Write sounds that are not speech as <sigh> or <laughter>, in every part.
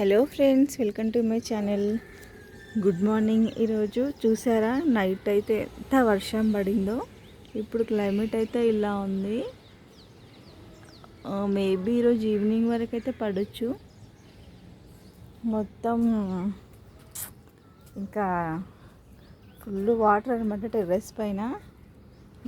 Hello friends welcome to my channel. Good morning. ఈరోజు చూసారా night అయితే ఎంత వర్షం పడిందో. ఇప్పుడు క్లైమేట్ అయితే ఇలా ఉంది. మేబీ ఈరోజు ఈవినింగ్ వరకు అయితే పడవచ్చు మొత్తం ఇంకా ఫుల్ వాటర్ అనమాట టెర్రస్ పైన.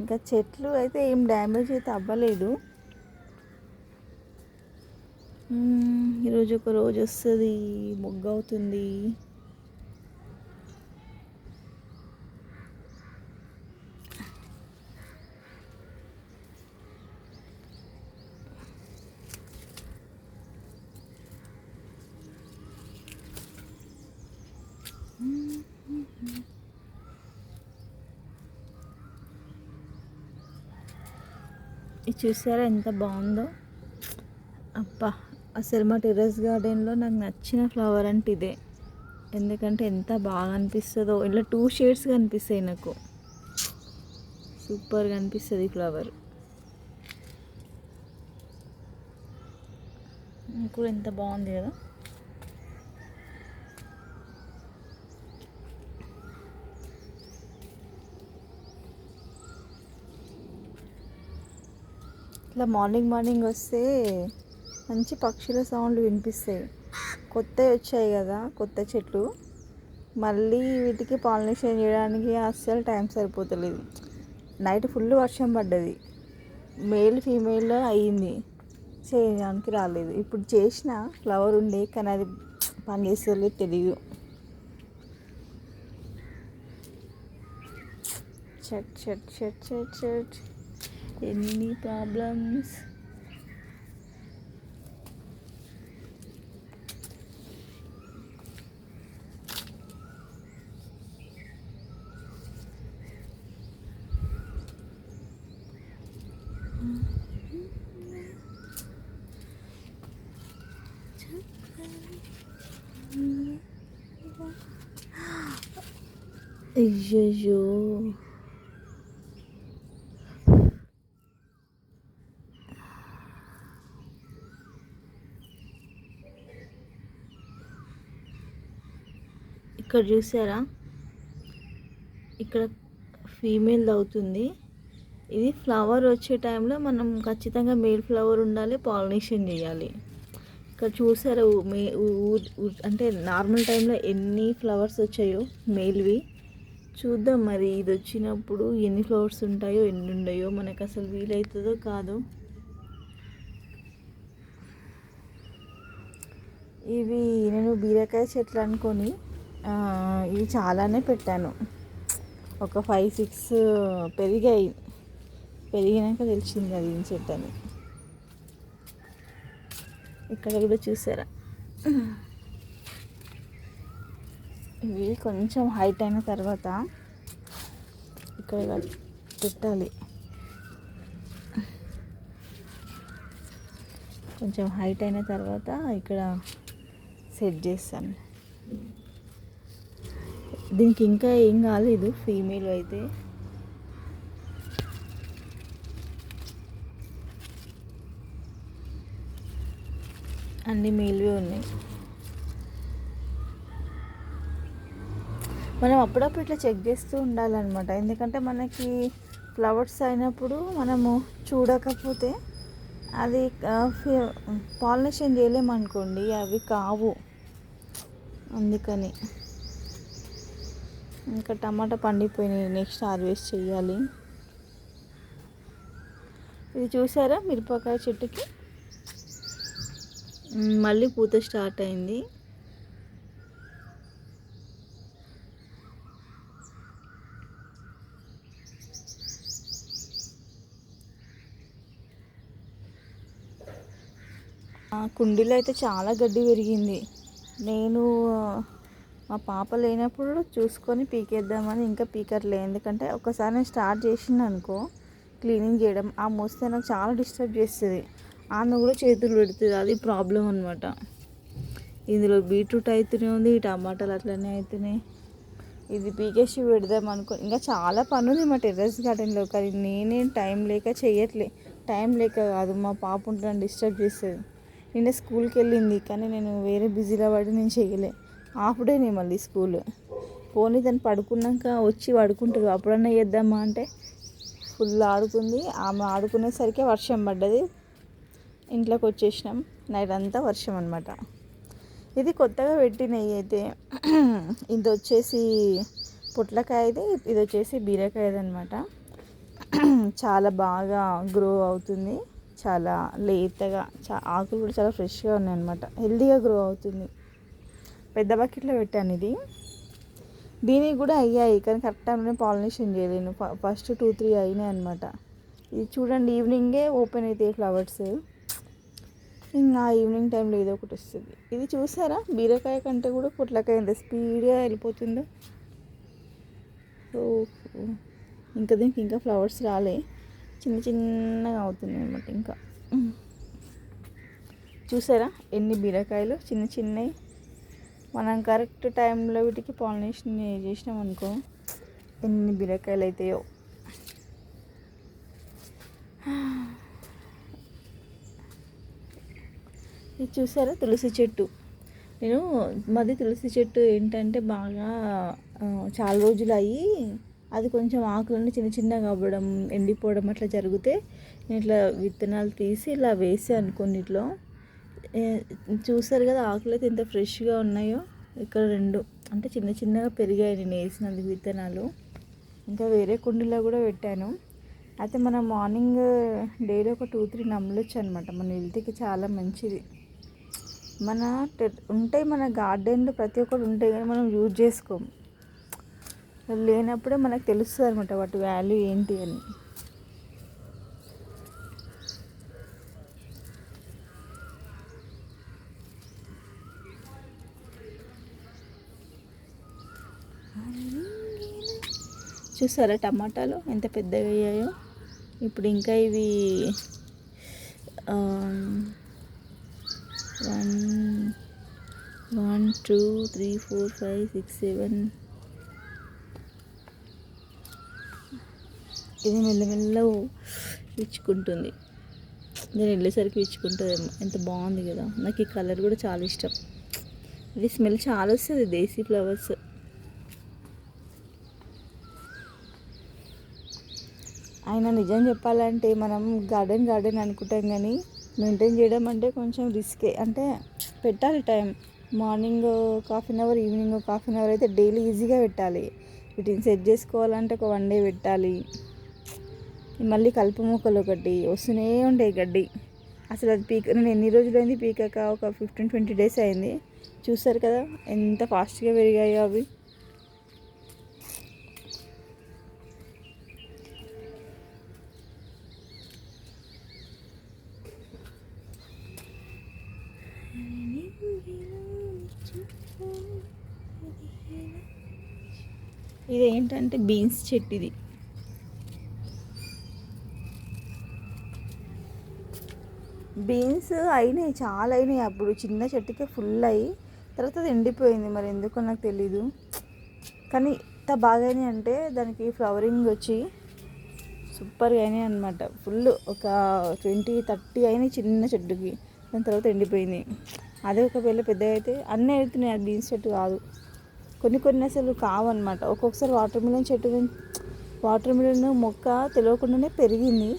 ఇంకా చెట్లు అయితే ఏం డ్యామేజ్ అయితే అవ్వలేదు. ఈరోజు ఒక రోజు వస్తుంది మొగ్గ అవుతుంది. ఇది చూసారా ఎంత బాగుందో? అసలు మా టెర్రస్ గార్డెన్లో నాకు నచ్చిన ఫ్లవర్ అంటే ఇదే. ఎందుకంటే ఎంత బాగా అనిపిస్తుందో ఇలా టూ షేడ్స్ కనిపిస్తాయి నాకు. సూపర్గా అనిపిస్తుంది ఈ ఫ్లవర్. కూడా ఎంత బాగుంది కదా. ఇట్లా మార్నింగ్ మార్నింగ్ వస్తే మంచి పక్షుల సౌండ్లు వినిపిస్తాయి. కొత్తవి వచ్చాయి కదా కొత్త చెట్లు. మళ్ళీ వీటికి పాలినేషన్ చేయడానికి అస్సలు టైం సరిపోతలేదు. నైట్ ఫుల్ వర్షం పడ్డది. మేల్ ఫీమేల్ అయ్యింది చేయడానికి రాలేదు. ఇప్పుడు చేసిన ఫ్లవర్ ఉండే కానీ అది పనిచేసేది తెలియదు చట్ చట్ చట్ చట్ చట్. ఎన్ని ప్రాబ్లమ్స్ అయ్యయ్యో ఇక్కడ చూసారా? ఇక్కడ ఫీమేల్ అవుతుంది. ఇది ఫ్లవర్ వచ్చే టైంలో మనం ఖచ్చితంగా మేల్ ఫ్లవర్ ఉండాలి పాలినేషన్ చేయాలి. ఇక్కడ చూసారా మే అంటే నార్మల్ టైంలో ఎన్ని ఫ్లవర్స్ వచ్చాయో మేల్వి. చూద్దాం మరి ఇది వచ్చినప్పుడు ఎన్ని ఫ్లవర్స్ ఉంటాయో ఎన్ని ఉండయో మనకు అసలు వీలవుతుందో కాదో. ఇవి నేను బీరకాయ చెట్లు అనుకొని ఇవి చాలానే పెట్టాను. ఒక ఫైవ్ సిక్స్ పెరిగాయి. పెరిగినాక తెలిసింది అది ఏం చెట్టు అని. ఇక్కడ కూడా చూసారా? ఇవి కొంచెం హైట్ అయిన తర్వాత ఇక్కడ పెట్టాలి. కొంచెం హైట్ అయిన తర్వాత ఇక్కడ సెట్ చేస్తాను. దీనికి ఇంకా ఏం కాలేదు ఫీమేల్ అయితే. అన్ని మీల్వే ఉన్నాయి. మనం అప్పుడప్పుడు ఇట్లా చెక్ చేస్తూ ఉండాలన్నమాట. ఎందుకంటే మనకి ఫ్లవర్స్ అయినప్పుడు మనము చూడకపోతే అది పాలినేషన్ చేయలేమనుకోండి అవి కావు. అందుకని ఇంకా టమాటా పండిపోయినాయి నెక్స్ట్ హార్వెస్ట్ చేయాలి ఇది చూసారా మిరపకాయ చెట్టుకి? మళ్ళీ పూత స్టార్ట్ అయింది. ఆ కుండీలో అయితే చాలా గడ్డి పెరిగింది నేను మా పాప లేనప్పుడు చూసుకొని పీకేద్దామని ఇంకా పీకట్లే. ఎందుకంటే ఒకసారి నేను స్టార్ట్ చేసిన అనుకో క్లీనింగ్ చేయడం ఆ మూస్తే నాకు చాలా డిస్టర్బ్ చేస్తుంది. ఆమె కూడా చేతులు పెడుతుంది. అది ప్రాబ్లం అనమాట ఇందులో బీట్రూట్ అవుతూనే ఉంది టమాటాలు అట్లనే అవుతున్నాయి ఇది పీకేసి పెడదాం అనుకో ఇంకా చాలా పని ఉంది మా టెర్రస్ గార్డెన్లో కానీ నేనేం టైం లేక చేయట్లే టైం లేక కాదు మా పాప ఉంటే డిస్టర్బ్ చేస్తుంది. నిన్న స్కూల్కి వెళ్ళింది కానీ నేను వేరే బిజీలో పడి నేను చేయలే హాఫ్ డేనే మళ్ళీ స్కూల్. పోనీ దాన్ని పడుకున్నాక వచ్చి పడుకుంటారు అప్పుడన్నా చేద్దామా అంటే ఫుల్ ఆడుకుంది ఆమె ఆడుకునేసరికి వర్షం పడ్డది. ఇంట్లోకి వచ్చేసినాం. నైట్ అంతా వర్షం అనమాట ఇది కొత్తగా పెట్టినవి అయితే <clears throat> ఇది వచ్చేసి పొట్లకాయది ఇది వచ్చేసి బీరకాయది అనమాట <clears throat> చాలా బాగా గ్రో అవుతుంది. చాలా లేతగా చా ఆకులు కూడా చాలా ఫ్రెష్గా ఉన్నాయి అనమాట హెల్దీగా గ్రో అవుతుంది. పెద్ద బకెట్లో పెట్టాను ఇది. దీనికి కూడా అయ్యాయి కానీ కరెక్ట్ టైంలో పాలినేషన్ చేయలేను. ఫస్ట్ టూ త్రీ అయినాయి అనమాట ఇది చూడండి ఈవినింగే ఓపెన్ అవుతాయి ఫ్లవర్స్. ఇంకా ఈవినింగ్ టైంలో ఏదో ఒకటి వస్తుంది. ఇది చూసారా? బీరకాయ కంటే కూడా పొట్లకాయ ఎంత స్పీడ్గా వెళ్ళిపోతుందో. ఓ ఇంకా దీనికి ఇంకా ఫ్లవర్స్ రాలే. చిన్న చిన్నగా అవుతుంది అనమాట ఇంకా. చూసారా? ఎన్ని బీరకాయలు? చిన్న చిన్నవి. మనం కరెక్ట్ టైంలో వీటికి పాలినేషన్ చేసినాం అనుకో ఎన్ని బీరకాయలు అవుతాయో ఇది చూసారా? తులసి చెట్టు. నేను మాది తులసి చెట్టు ఏంటంటే బాగా చాలా రోజులు అయ్యి అది కొంచెం ఆకులన్నీ చిన్న చిన్నగా అవ్వడం ఎండిపోవడం అట్లా జరిగితే నేను ఇట్లా విత్తనాలు తీసి ఇలా వేసాను కొన్నిట్లో. చూసారు కదా ఆకులు అయితే ఎంత ఫ్రెష్గా ఉన్నాయో? ఇక్కడ రెండు అంటే చిన్న చిన్నగా పెరిగాయి నేను వేసినందుకు విత్తనాలు. ఇంకా వేరే కుండీలో కూడా పెట్టాను. అయితే మనం మార్నింగ్ డైలీ ఒక టూ త్రీ నమ్మలొచ్చు అనమాట మన హెల్త్కి చాలా మంచిది. మన ఉంటాయి మన గార్డెన్లో ప్రతి ఒక్కటి ఉంటాయి కానీ మనం యూజ్ చేసుకోము లేనప్పుడే మనకు తెలుస్తుంది అనమాట వాటి వాల్యూ ఏంటి అని. చూసారా టమాటాలు ఎంత పెద్దగా అయ్యాయో? ఇప్పుడు ఇంకా ఇవి one one two three four five six seven. ఇది మెల్లమెల్ల ఇచ్చుకుంటుంది నేను వెళ్ళేసరికి ఇచ్చుకుంటుందేమో ఎంత బాగుంది కదా. నాకు ఈ కలర్ కూడా చాలా ఇష్టం. ఇది స్మెల్ చాలా వస్తుంది దేశీ ఫ్లవర్స్. అయినా నిజం చెప్పాలంటే మనం గార్డెన్ గార్డెన్ అనుకుంటాం కానీ మెయింటైన్ చేయడం అంటే కొంచెం రిస్కే. అంటే పెట్టాలి టైం. మార్నింగ్ ఒక హాఫ్ అన్ అవర్ ఈవినింగ్ ఒక హాఫ్ అన్ అవర్ అయితే డైలీ ఈజీగా పెట్టాలి. వీటిని సెట్ చేసుకోవాలంటే ఒక వన్ డే పెట్టాలి. మళ్ళీ కలుపు మొక్కలు ఒకటి వస్తూనే ఉంటాయి గడ్డి. అసలు అది పీక నేను ఎన్ని రోజులైంది పీకాక ఒక ఫిఫ్టీన్ ట్వంటీ డేస్ అయింది. చూస్తారు కదా ఎంత ఫాస్ట్గా పెరిగాయో అవి. ఇది ఏంటంటే బీన్స్ చెట్టు ఇది బీన్స్ అయినాయి చాలా అయినాయి అప్పుడు. చిన్న చెట్టుకే ఫుల్ అయ్యి తర్వాత అది ఎండిపోయింది మరి. ఎందుకో నాకు తెలీదు. కానీ ఇంత బాగా అయినాయి అంటే దానికి ఫ్లవరింగ్ వచ్చి సూపర్గా అయినాయి అనమాట ఫుల్ ఒక ట్వంటీ థర్టీ అయినాయి చిన్న చెట్టుకి. దాని తర్వాత ఎండిపోయింది. అదే ఒకవేళ పెద్దగా అయితే అన్నీ అవుతున్నాయి అది బీన్స్ చెట్టు కాదు. కొన్ని కొన్ని అసలు కావన్నమాట. ఒక్కొక్కసారి వాటర్ మిలన్ చెట్టు వాటర్ మిలన్ మొక్క తెలియకుండానే పెరిగింది.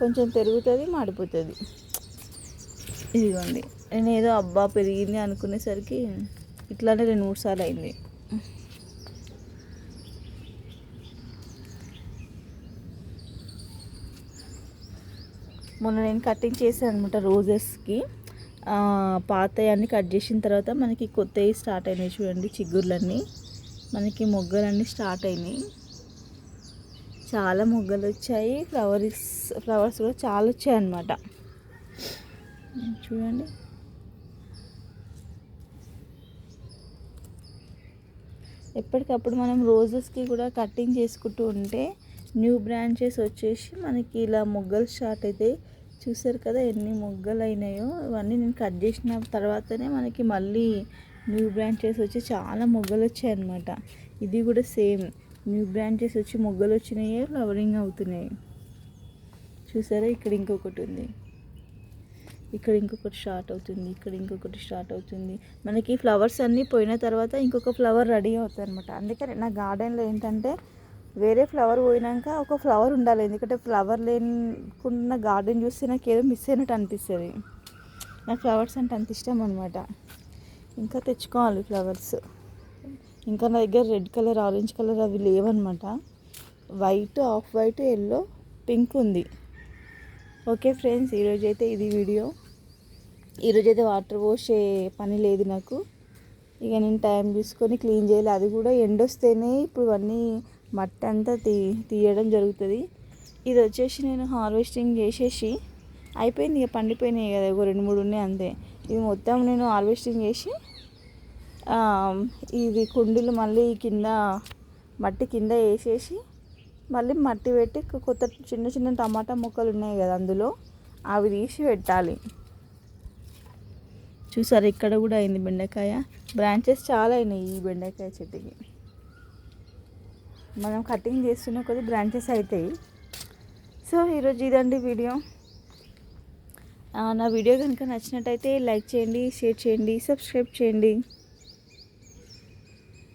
కొంచెం పెరుగుతుంది మాడిపోతుంది. ఇదిగోండి. నేను ఏదో అబ్బా పెరిగింది అనుకునేసరికి ఇట్లానే రెండు మూడు సార్లు అయింది. మొన్న నేను కటింగ్ చేశాను అనమాట రోజెస్కి పాతయన్నీ కట్ చేసిన తర్వాత మనకి కొత్తవి స్టార్ట్ అయినాయి చూడండి చిగుర్లన్నీ. మనకి మొగ్గలన్నీ స్టార్ట్ అయినాయి. చాలా మొగ్గలు వచ్చాయి. ఫ్లవర్స్ ఫ్లవర్స్ కూడా చాలా వచ్చాయి అన్నమాట. చూడండి. ఎప్పటికప్పుడు మనం రోజెస్కి కూడా కటింగ్ చేసుకుంటూ ఉంటే న్యూ బ్రాంచెస్ వచ్చేసి మనకి ఇలా మొగ్గలు స్టార్ట్ అవుతాయి చూసారు కదా ఎన్ని మొగ్గలు అయినాయో ఇవన్నీ నేను కట్ చేసిన తర్వాతనే మనకి మళ్ళీ న్యూ బ్రాంచెస్ వచ్చి చాలా మొగ్గలు వచ్చాయి అనమాట ఇది కూడా సేమ్ న్యూ బ్రాంచెస్ వచ్చి మొగ్గలు వచ్చినాయి ఫ్లవరింగ్ అవుతున్నాయి. చూసారా? ఇక్కడ ఇంకొకటి ఉంది. ఇక్కడ ఇంకొకటి స్టార్ట్ అవుతుంది. ఇక్కడ ఇంకొకటి స్టార్ట్ అవుతుంది. మనకి ఫ్లవర్స్ అన్నీ పోయిన తర్వాత ఇంకొక ఫ్లవర్ రెడీ అవుతుంది అనమాట అందుకని నా గార్డెన్లో ఏంటంటే వేరే ఫ్లవర్ పోయినాక ఒక ఫ్లవర్ ఉండాలి. ఎందుకంటే ఫ్లవర్ లేకుండా గార్డెన్ చూస్తే నాకు ఏదో మిస్ అయినట్టు అనిపిస్తుంది. నాకు ఫ్లవర్స్ అంటే అంత ఇష్టం అనమాట ఇంకా తెచ్చుకోవాలి ఫ్లవర్స్. ఇంకా నా దగ్గర రెడ్ కలర్ ఆరెంజ్ కలర్ అవి లేవన్నమాట. White off white yellow pink ఉంది. ఓకే ఫ్రెండ్స్ ఈరోజు అయితే ఇది వీడియో. ఈరోజు అయితే వాటర్ పోసే పని లేదు నాకు. ఇక నేను టైం తీసుకొని క్లీన్ చేయాలి. అది కూడా ఎండొస్తేనే ఇప్పుడు అన్నీ మట్టి అంతా తీ తీయడం జరుగుతుంది. ఇది వచ్చేసి నేను హార్వెస్టింగ్ చేసేసి అయిపోయింది ఇక పండిపోయినాయి కదా ఒక రెండు మూడు ఉన్నాయి అంతే. ఇది మొత్తం నేను హార్వెస్టింగ్ చేసి ఇది కుండీలు మళ్ళీ కింద మట్టి కింద వేసేసి మళ్ళీ మట్టి పెట్టి కొత్త చిన్న చిన్న టమాటా మొక్కలు ఉన్నాయి కదా అందులో అవి తీసి పెట్టాలి. చూసారు ఇక్కడ కూడా అయింది బెండకాయ? బ్రాంచెస్ చాలా అయినాయి ఈ బెండకాయ చెట్టుకి. మనం కటింగ్ చేస్తున్న కొద్ది బ్రాంచెస్ అవుతాయి సో ఈరోజు ఇదండి వీడియో నా వీడియో కనుక నచ్చినట్టయితే లైక్ చేయండి షేర్ చేయండి సబ్స్క్రైబ్ చేయండి.